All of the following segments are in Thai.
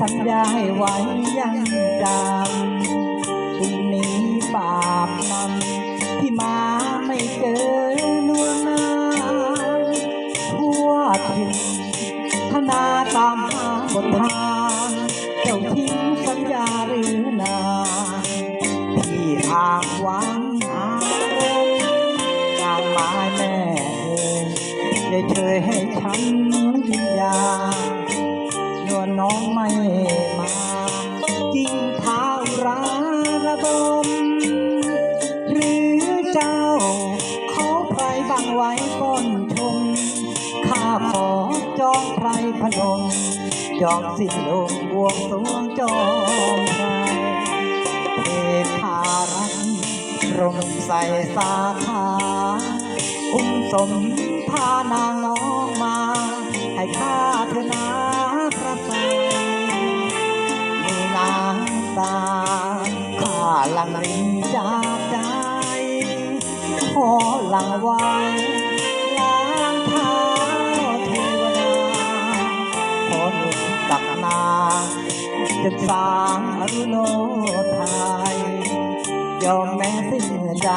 สัญญาไว้ยังจำสิ่งนี้บาปนำที่มาไม่เจอนวลนาทั่วถิ่นธนาตามหาบนทางเจ้าทิ้งสัญญาหรือนางที่อางวังหาเงินนางไม้แม่เอ่ยเชยให้ฉันกินยานวลน้อง ม่มาจริงท้าราระบม หรือเจ้า เขาใครบังไว้ก้นชมข้าขอจองไพรพนมจองสิ้นลงบวงสวงจองไพรเทพารักรงใส่สาขาอุ้มสมพานางน้องมา ให้ข้าเธอนา ลังไว้ล้างเท้าเทวดาขอหนุนตักนาจนสร้างอรุโนไทยยอมแม้สิ้นใจ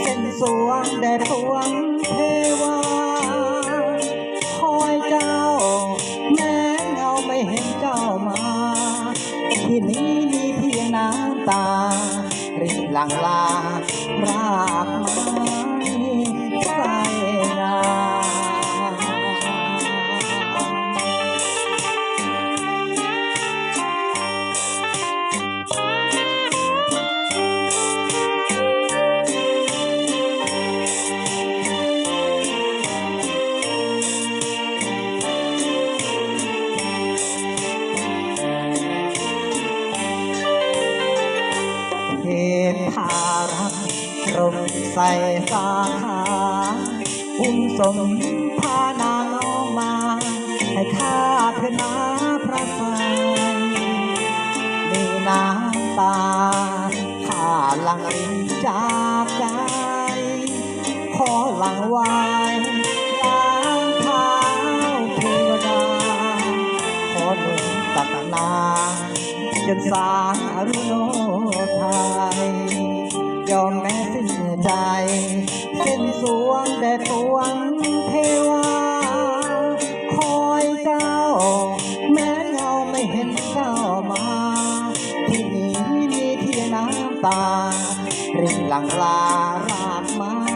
เส้นสวงแด่พวงเทวาคอยเจ้า แม้เงาไม่เห็นเจ้ามา ที่นี้มีเพียงน้ำตารินหลังลา รากม้ใเหตุภารักรมใส่สาขาอุ้มสมพานางน้องมา ให้ข้าเธอนาพระไฟมีน้ำตาข้าหลังรินจากใจ ขอหลังไว้ล้างเท้าเทวดา ขอหนุนตักนา จนสารุโนไทยยอมแม้สิ้นใจเส้นสวงแด่ปวงเทวา คอยเจ้า แม้เงาไม่เห็นเจ้ามา ที่นี่มีเพียงน้ำตารินหลังลารากม้